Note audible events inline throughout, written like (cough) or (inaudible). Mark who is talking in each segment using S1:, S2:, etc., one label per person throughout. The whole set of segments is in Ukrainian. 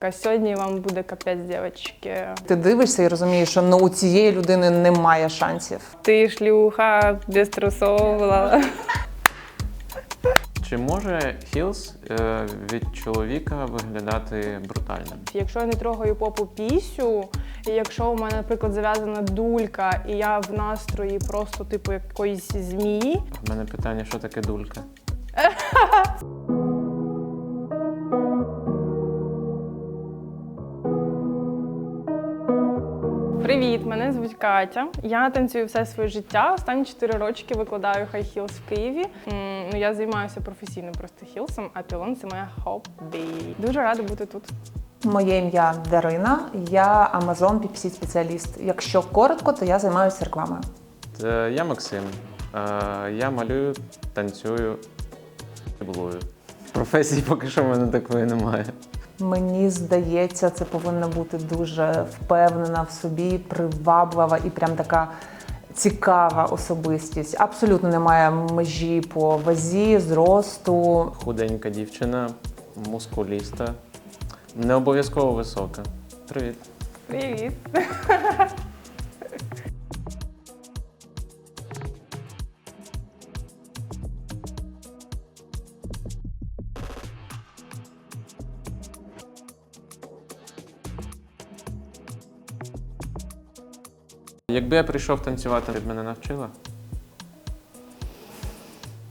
S1: А сьогодні вам буде капець, дівчатки.
S2: Ти дивишся і розумієш, що ну, у цієї людини немає шансів.
S1: Ти шлюха, без
S3: Чи може хілс е, від чоловіка виглядати брутальним?
S1: Якщо я не трогаю попу пісю, і якщо у мене, наприклад, зав'язана дулька, і я в настрої просто типу якоїсь змії,
S3: У мене питання, що таке дулька? (laughs)
S1: Привіт, мене звуть Катя. Я танцюю все своє життя. Останні 4 рочки викладаю хай хілс в Києві. Ну, я займаюся професійно просто хілсом, а пілон це моє хобі. Дуже рада бути тут.
S2: Моє ім'я Дарина, я Amazon PPC спеціаліст. Якщо коротко, то я займаюся рекламою.
S3: Е, Я Максим. Е, Я малюю, танцюю, блую. Професії поки що в мене такої немає.
S2: Мені здається, це повинна бути дуже впевнена в собі, приваблива і прям така цікава особистість. Абсолютно немає межі по вазі, зросту.
S3: Худенька дівчина, мускуліста, не обов'язково висока. Привіт.
S1: Привіт!
S3: Якби я прийшов танцювати, ти б мене навчила?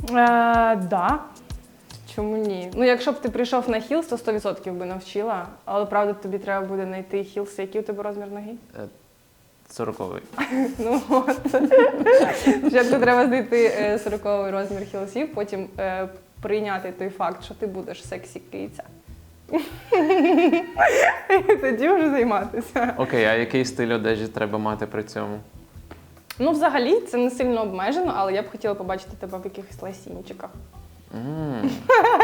S1: Е, да. Чому ні? Ну, якщо б ти прийшов на хілс, то 100% би навчила. Але правда, тобі треба буде знайти хілс. Який у тебе розмір ноги?
S3: Сороковий. (laughs)
S1: Ну от. Спочатку треба знайти е, 40 розмір хілсів, потім е, прийняти той факт, що ти будеш сексі киця. І (laughs) тоді вже займатися.
S3: Окей, а який стиль одежі треба мати при цьому?
S1: Ну, взагалі, це не сильно обмежено, але я б хотіла побачити тебе в якихось ласінчиках.
S3: м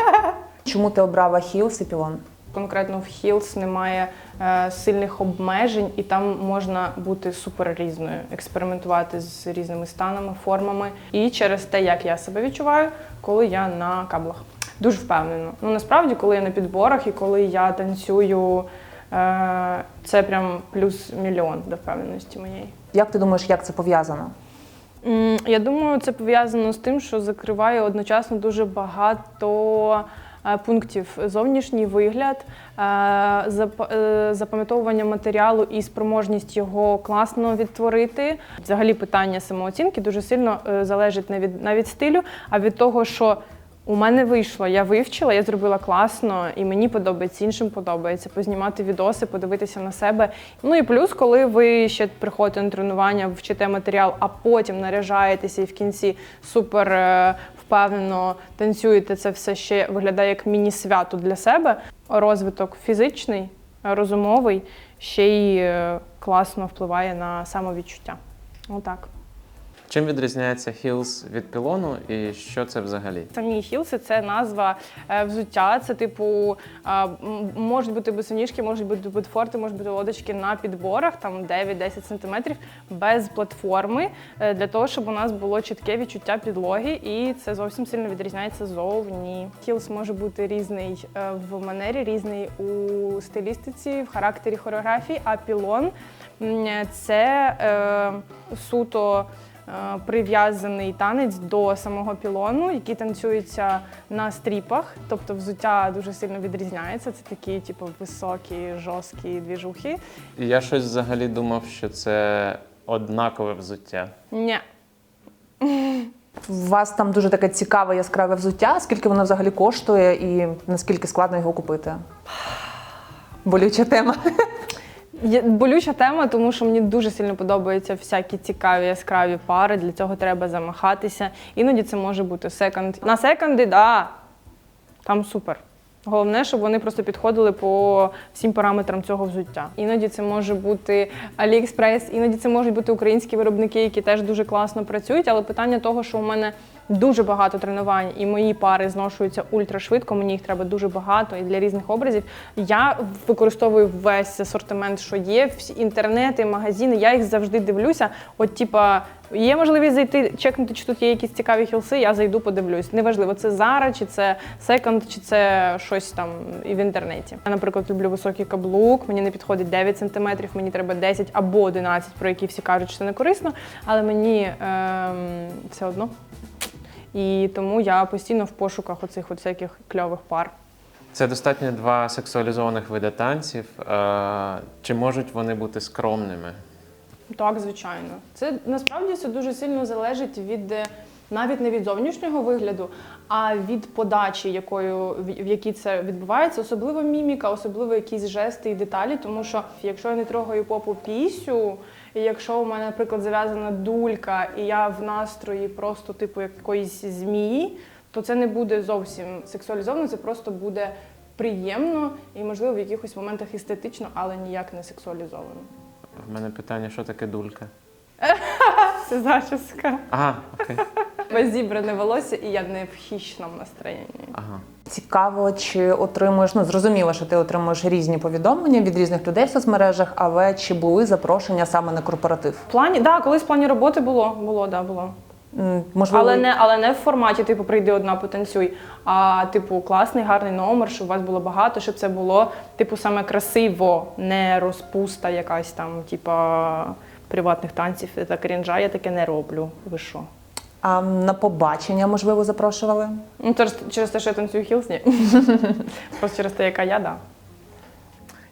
S3: (laughs)
S2: Чому ти обрала хілс і пілон?
S1: Конкретно в Хілс немає е, сильних обмежень, і там можна бути супер різною, експериментувати з різними станами, формами. І через те, як я себе відчуваю, коли я на каблах. Дуже впевнено. Ну насправді, коли я на підборах і коли я танцюю, е, це прям плюс мільйон до впевненості моєї.
S2: Як ти думаєш, як це пов'язано?
S1: М, Я думаю, це пов'язано з тим, що закриває одночасно дуже багато е, пунктів: зовнішній вигляд, е, зап- е, запам'ятовування матеріалу і спроможність його класно відтворити. Взагалі, питання самооцінки дуже сильно е, залежить не від навіть стилю, а від того, що у мене вийшло, я вивчила, я зробила класно, і мені подобається, іншим подобається познімати відоси, подивитися на себе. Ну і плюс, коли ви ще приходите на тренування, вчите матеріал, а потім наряжаєтеся і в кінці супер е, впевнено танцюєте, це все ще виглядає як міні-свято для себе. Розвиток фізичний, розумовий, ще й е, класно впливає на самовідчуття. Отак.
S3: Чим відрізняється хілс від пілону і що це взагалі?
S1: Самі хілси це назва е, взуття. Це типу е, можуть бути босоніжки, можуть бути ботфорти, можуть бути лодочки на підборах, там 9-10 сантиметрів без платформи, е, для того, щоб у нас було чітке відчуття підлоги, і це зовсім сильно відрізняється зовні. Хілс може бути різний в манері, різний у стилістиці, в характері хореографії, а пілон це е, суто прив'язаний танець до самого пілону, який танцюється на стріпах. Тобто взуття дуже сильно відрізняється. Це такі, типу, високі, жорсткі двіжухи.
S3: Я щось взагалі думав, що це однакове взуття.
S1: Ні.
S2: У вас там дуже таке цікаве яскраве взуття. Скільки воно взагалі коштує і наскільки складно його купити? Болюча тема.
S1: Болюча тема, тому що мені дуже сильно подобаються всякі цікаві яскраві пари. Для цього треба замахатися. Іноді це може бути секонд. На секонди, да, там супер. Головне, щоб вони просто підходили по всім параметрам цього взуття. Іноді це може бути AliExpress, іноді це можуть бути українські виробники, які теж дуже класно працюють. Але питання того, що у мене дуже багато тренувань, і мої пари зношуються ультрашвидко, мені їх треба дуже багато і для різних образів. Я використовую весь асортимент, що є, всі інтернети, магазини, я їх завжди дивлюся. От, типа, є можливість зайти, чекнути, чи тут є якісь цікаві хілси, я зайду, подивлюсь. Неважливо, це Zara, чи це Second, чи це щось там і в інтернеті. Я, наприклад, люблю високий каблук, мені не підходить 9 см, мені треба 10 або 11, про які всі кажуть, що це не корисно, але мені ем, все одно. І тому я постійно в пошуках оцих от всяких кльових пар.
S3: Це достатньо два сексуалізованих види танців. Е, Чи можуть вони бути скромними?
S1: Так, звичайно. Це насправді все дуже сильно залежить від е, навіть не від зовнішнього вигляду, а від подачі, якою в якій це відбувається, особливо міміка, особливо якісь жести і деталі. Тому що якщо я не трогаю попу пісю, і якщо у мене, наприклад, зав'язана дулька, і я в настрої просто типу якоїсь змії, то це не буде зовсім сексуалізовано, це просто буде приємно і, можливо, в якихось моментах естетично, але ніяк не сексуалізовано.
S3: В мене питання, що таке дулька? (laughs)
S1: Це зачіска.
S3: Ага, окей.
S1: Зібране волосся, і я не в хищному настроєнні.
S3: Ага.
S2: Цікаво, чи отримуєш, ну зрозуміло, що ти отримуєш різні повідомлення від різних людей в соцмережах, але чи були запрошення саме на корпоратив?
S1: В плані, да, колись в плані роботи було, було, да, було.
S2: М, Можливо,
S1: Але не, але не в форматі, типу, прийди одна, потанцюй. А типу, класний, гарний номер, щоб вас було багато, щоб це було, типу, саме красиво, не розпуста якась там, типа приватних танців. Це крінжа, я таке не роблю. Ви що?
S2: А на побачення можливо запрошували?
S1: Ну, через, через те, що я танцюю хілс, ні. (laughs) Просто через те, яка я, да.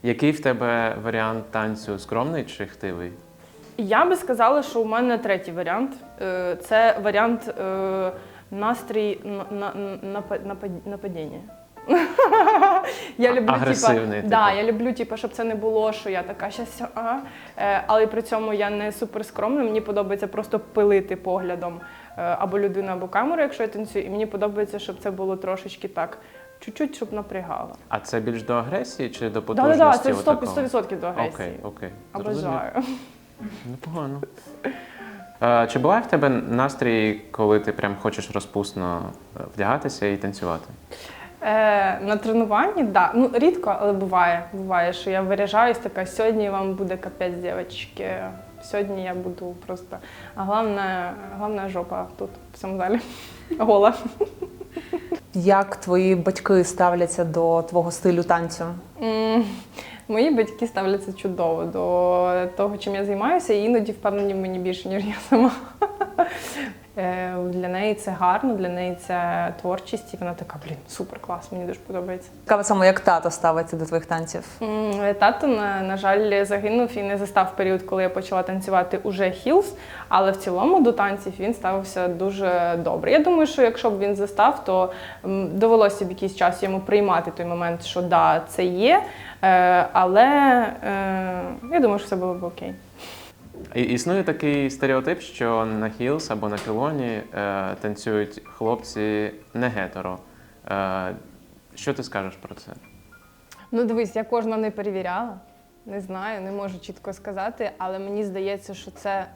S3: Який в тебе варіант танцю скромний чи хтивий?
S1: Я би сказала, що у мене третій варіант. Е, Це варіант е, настрій на, на, напа- напад- нападіння. (laughs) Я люблю,
S3: Агресивний,
S1: типа, да,
S3: типу.
S1: я люблю, типа, щоб це не було, що я така щас, ага. Е, але при цьому я не супер скромна. Мені подобається просто пилити поглядом або людину, або камеру, якщо я танцюю. І мені подобається, щоб це було трошечки так, чуть-чуть, щоб напрягало.
S3: А це більш до агресії чи до
S1: Так,
S3: потужності?
S1: да, да, це 100%, 100% до агресії.
S3: Окей, окей.
S1: Обожаю.
S3: Непогано. (laughs) Е, Чи буває в тебе настрій, коли ти прям хочеш розпусно е, вдягатися і танцювати?
S1: Е, на тренуванні, да. Ну, рідко, але буває. Буває, що я виряжаюсь така, сьогодні вам буде капець, дівчатки. Сьогодні я буду просто. А головне, головне жопа тут, в цьому залі. Гола.
S2: Як твої батьки ставляться до твого стилю танцю?
S1: Мої батьки ставляться чудово до того, чим я займаюся, і іноді впевнені в мені більше, ніж я сама. Е, Для неї це гарно, для неї це творчість, і вона така, блін, супер клас, мені дуже подобається.
S2: Цікаво саме, як тато ставиться до твоїх танців.
S1: Тато, на, на жаль, загинув і не застав період, коли я почала танцювати уже хілс, але в цілому до танців він ставився дуже добре. Я думаю, що якщо б він застав, то довелося б якийсь час йому приймати той момент, що да, це є. Е, але е, я думаю, що все було б окей.
S3: Існує такий стереотип, що на хілс або на кілоні е, танцюють хлопці не гетеро. Е, що ти скажеш про це?
S1: Ну, дивись, я кожного не перевіряла. Не знаю, не можу чітко сказати, але мені здається, що це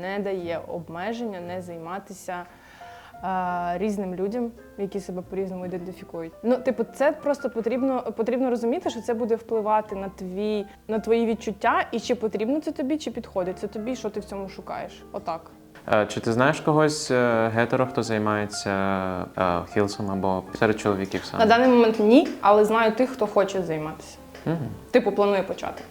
S1: не дає обмеження не займатися різним людям, які себе по-різному ідентифікують. Ну, типу, це просто потрібно, потрібно розуміти, що це буде впливати на твій, на твої відчуття, і чи потрібно це тобі, чи підходить це тобі, що ти в цьому шукаєш. Отак.
S3: Е, чи ти знаєш когось е, гетеро, хто займається е, хілсом або серед чоловіків саме?
S1: На даний момент ні, але знаю тих, хто хоче займатися.
S3: Мгм.
S1: Типу, планує почати.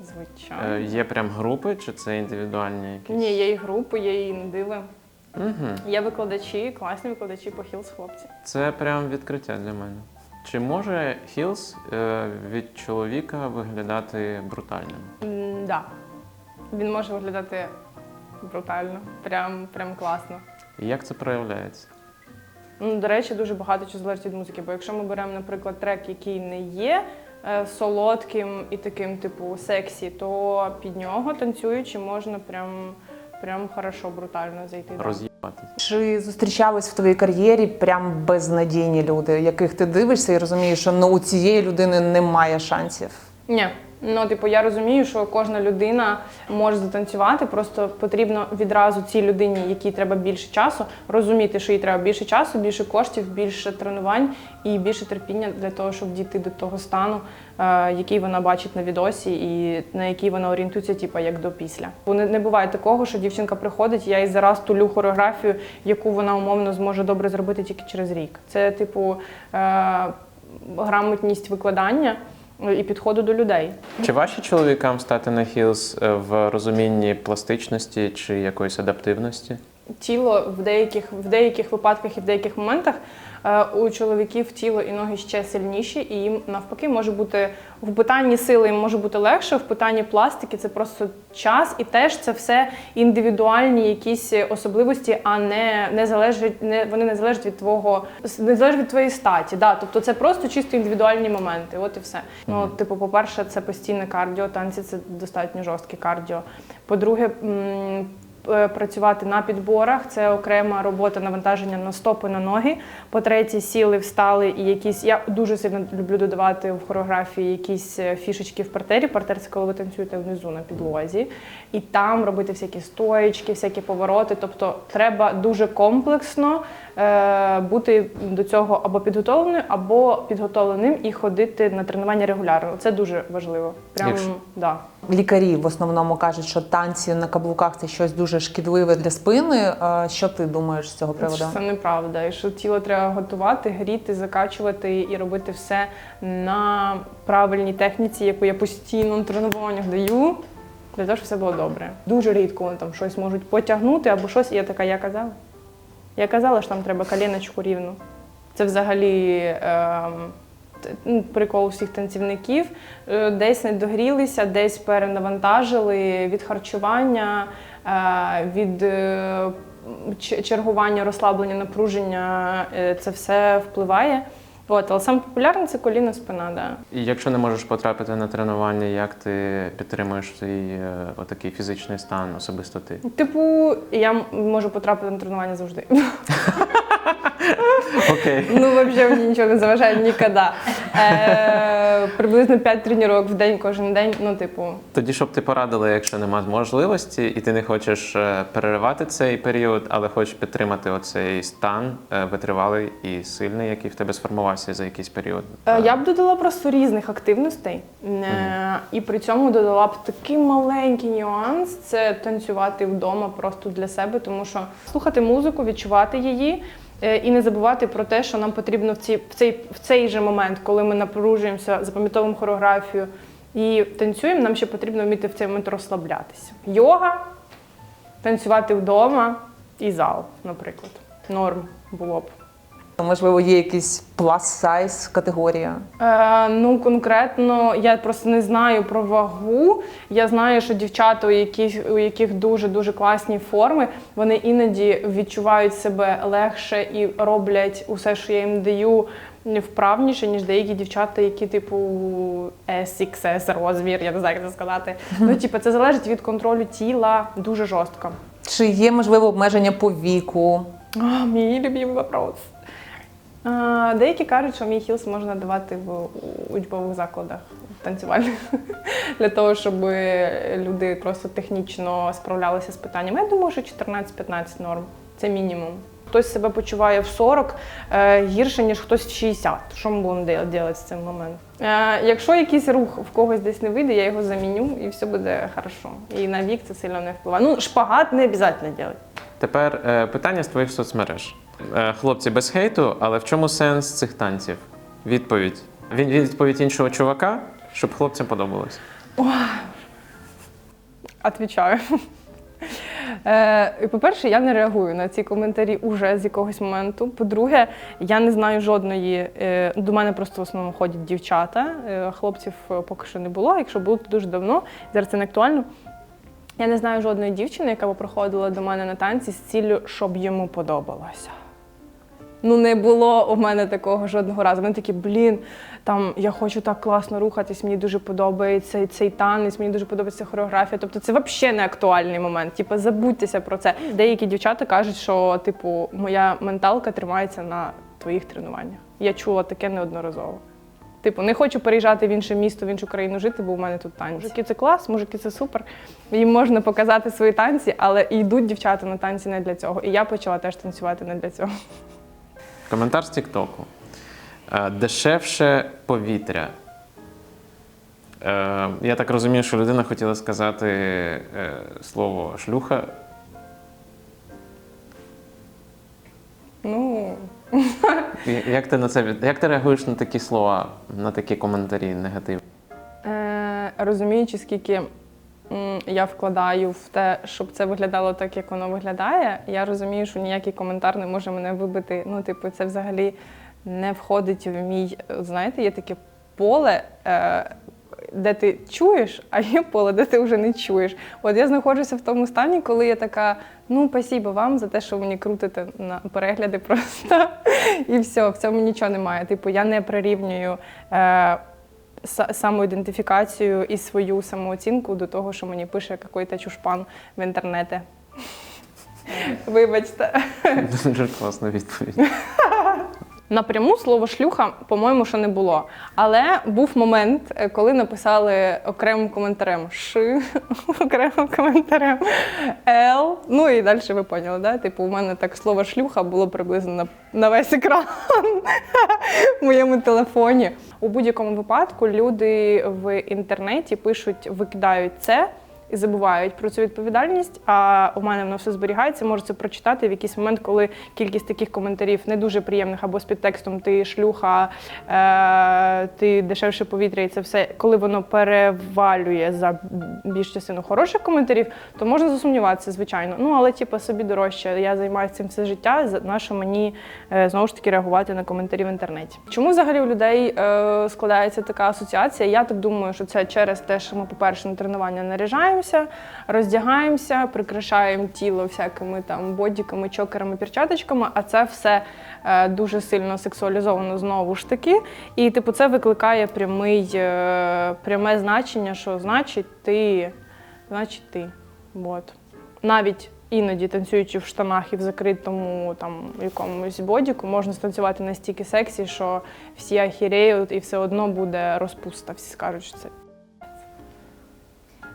S1: Звичайно.
S3: Е, Є прям групи, чи це індивідуальні якісь?
S1: Ні, є і групи, є і недиви.
S3: Угу.
S1: Є викладачі, класні викладачі по хілс хлопці.
S3: Це прям відкриття для мене. Чи може хілс е, від чоловіка виглядати брутальним?
S1: М, Да. Він може виглядати брутально, прям, прям класно.
S3: І як це проявляється?
S1: Ну, до речі, дуже багато чого залежить від музики. Бо якщо ми беремо, наприклад, трек, який не є е, солодким і таким, типу, сексі, то під нього танцюючи можна прям, прям хорошо, брутально зайти. да.
S3: Роз'їбати.
S2: Чи зустрічались в твоїй кар'єрі прям безнадійні люди, яких ти дивишся і розумієш, що ну, у цієї людини немає шансів?
S1: Ні, Ну, типу, я розумію, що кожна людина може затанцювати, просто потрібно відразу цій людині, якій треба більше часу, розуміти, що їй треба більше часу, більше коштів, більше тренувань і більше терпіння для того, щоб дійти до того стану, е, який вона бачить на відосі, і на який вона орієнтується, типу, як до після. Бо не, буває такого, що дівчинка приходить, я їй зараз тулю хореографію, яку вона умовно зможе добре зробити тільки через рік. Це, типу, е, грамотність викладання і підходу до людей.
S3: Чи важче чоловікам стати на хілс е, в розумінні пластичності чи якоїсь адаптивності?
S1: тіло в деяких, в деяких випадках і в деяких моментах у чоловіків тіло і ноги ще сильніші, і їм навпаки може бути в питанні сили їм може бути легше, в питанні пластики це просто час, і теж це все індивідуальні якісь особливості, а не, не залежать, не вони не залежать від твого не залежать від твоєї статі. Да, тобто це просто чисто індивідуальні моменти. От і все. Ну, типу, по-перше, це постійне кардіо, танці це достатньо жорстке кардіо. По-друге, е, працювати на підборах. Це окрема робота навантаження на стопи, на ноги. По-третє, сіли, встали і якісь. Я дуже сильно люблю додавати в хореографії якісь е, фішечки в партері. Партер це коли ви танцюєте внизу на підлозі, і там робити всякі стоїчки, всякі повороти. Тобто треба дуже комплексно е, бути до цього або підготовленою, або підготовленим і ходити на тренування регулярно. Це дуже важливо. Прям
S3: Якщо-
S1: да.
S2: Лікарі в основному кажуть, що танці на каблуках це щось дуже шкідливе для спини. Е, Що ти думаєш з цього приводу?
S1: Це неправда. І що тіло треба готувати, гріти, закачувати і робити все на правильній техніці, яку я постійно на тренуваннях даю. Для того, щоб все було добре. Дуже рідко вони там щось можуть потягнути або щось, і я така, я казала. Я казала, що там треба коліночку рівну. Це взагалі е, прикол всіх танцівників. Е, Десь не догрілися, десь перенавантажили від харчування, е, від е, чергування, розслаблення, напруження. е, Це все впливає. От, але саме популярне це коліно спина. Да.
S3: І якщо не можеш потрапити на тренування, як ти підтримуєш свій е, отакий фізичний стан, особисто ти?
S1: Типу, я можу потрапити на тренування завжди. (laughs)
S3: Окей.
S1: Ну, взагалі мені нічого не заважає ніколи. Е, приблизно 5 тренувань в день кожен день. Ну, типу,
S3: Тоді, щоб ти порадила, якщо нема можливості, і ти не хочеш е, переривати цей період, але хочеш підтримати оцей стан е, витривалий і сильний, який в тебе сформувався за якийсь період.
S1: Е, Я б додала просто різних активностей. Е, І при цьому додала б такий маленький нюанс це танцювати вдома просто для себе, тому що слухати музику, відчувати її. Е, І не забувати про те, що нам потрібно в, ці, в, цей, в цей же момент, коли ми напружуємося, запам'ятовуємо хореографію і танцюємо, нам ще потрібно вміти в цей момент розслаблятися. Йога, танцювати вдома і зал, наприклад. Норм було б.
S2: Можливо, є якийсь plus size категорія.
S1: Е, ну, конкретно я просто не знаю про вагу. Я знаю, що дівчата, у яких, у яких дуже-дуже класні форми, вони іноді відчувають себе легше і роблять усе, що я їм даю, вправніше, ніж деякі дівчата, які, типу, SXS розмір, я не знаю, як це сказати. Ну, (laughs) типу, це залежить від контролю тіла дуже жорстко.
S2: Чи є можливо обмеження по віку?
S1: А, мій любимий вопрос. Деякі кажуть, що мій хілс можна давати в учбових закладах танцювальних (laughs) для того, щоб люди просто технічно справлялися з питанням. Я думаю, що 14-15 норм. Це мінімум. Хтось себе почуває в 40 е, гірше, ніж хтось в 60. Що ми будемо де- робити з цим моментом? Е, якщо якийсь рух в когось десь не вийде, я його заміню і все буде хорошо. І на вік це сильно не впливає. Ну, шпагат не обов'язково робити.
S3: Тепер е, питання з твоїх соцмереж. Е, хлопці без хейту, але в чому сенс цих танців? Відповідь. Він відповідь іншого чувака, щоб хлопцям подобалось.
S1: Отвічаю. Е, По-перше, я не реагую на ці коментарі уже з якогось моменту. По-друге, я не знаю жодної. е, До мене просто в основному ходять дівчата. Хлопців поки що не було. Якщо було, то дуже давно. Зараз це не актуально. Я не знаю жодної дівчини, яка б приходила до мене на танці з ціллю, щоб йому подобалося. Ну, не було у мене такого жодного разу. Вони такі, блін, там я хочу так класно рухатись, мені дуже подобається цей танець, мені дуже подобається хореографія. Тобто це взагалі не актуальний момент. Типу, забудьтеся про це. Деякі дівчата кажуть, що типу, моя менталка тримається на твоїх тренуваннях. Я чула таке неодноразово. Типу, не хочу переїжджати в інше місто, в іншу країну жити, бо у мене тут танці. Мужики це клас, мужики це супер. Їм можна показати свої танці, але і йдуть дівчата на танці не для цього. І я почала теж танцювати не для цього.
S3: Коментар з Тіктоку. Е, Дешевше повітря. Е, Я так розумію, що людина хотіла сказати е, слово шлюха.
S1: Ну (laughs)
S3: Як ти на це як ти реагуєш на такі слова, на такі коментарі негативні?
S1: Е, розуміючи, скільки я вкладаю в те, щоб це виглядало так, як воно виглядає, я розумію, що ніякий коментар не може мене вибити. Ну, типу, це взагалі не входить в мій. Знаєте, є таке поле. Е, де ти чуєш, а є поле, де ти вже не чуєш. От я знаходжуся в тому стані, коли я така: ну, спасибо вам за те, що мені крутите на перегляди просто. (laughs) І все, в цьому нічого немає. Типу, я не прирівнюю е, самоідентифікацію і свою самооцінку до того, що мені пише якийсь чушпан в інтернеті. Вибачте.
S3: Дуже класна відповідь. (laughs)
S1: Напряму слово шлюха, по-моєму, що не було. Але був момент, е, коли написали окремим коментарем Ш, (laughs) окремим коментарем Л. Ну і далі ви поняли, да? Типу, у мене так слово шлюха було приблизно на, на весь екран (laughs) в моєму телефоні. У будь-якому випадку люди в інтернеті пишуть, викидають це. І забувають про цю відповідальність, а у мене воно все зберігається. Можу це прочитати в якийсь момент, коли кількість таких коментарів не дуже приємних або з підтекстом ти шлюха, е, ти дешевше повітря, і це все, коли воно перевалює за більш частину хороших коментарів, то можна засумніватися, звичайно. Ну але типу, собі дорожче. Я займаюся цим все життя. На що мені е, знову ж таки реагувати на коментарі в інтернеті? Чому взагалі у людей е, складається така асоціація? Я так думаю, що це через те, що ми, по-перше, на тренування наряжаємося, роздягаємося, прикрашаємо тіло всякими там бодіками, чокерами, перчаточками, а це все е, дуже сильно сексуалізовано знову ж таки. І типу, це викликає прямий, е, пряме значення, що значить ти, значить ти. От. Навіть іноді танцюючи в штанах і в закритому там якомусь бодіку, можна станцювати настільки сексі, що всі ахіреють і все одно буде розпуста. Всі скажуть, що це.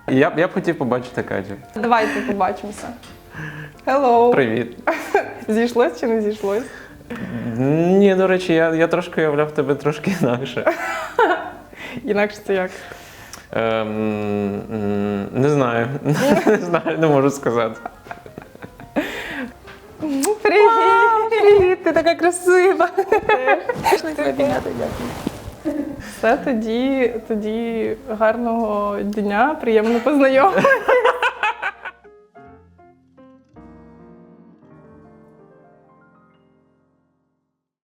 S3: Я б я б хотів побачити Катю.
S1: Давайте побачимося. Hello!
S3: Привіт. (laughs)
S1: Зійшлось чи не зійшлось?
S3: Ні, до речі, я, я трошки уявляв тебе трошки інакше. (laughs)
S1: Інакше це як?
S3: Ем, не знаю. (laughs) Не знаю, не можу сказати.
S1: Привіт!
S2: Привіт, ти така красива.
S1: Все тоді, тоді гарного дня, приємно познайомитися.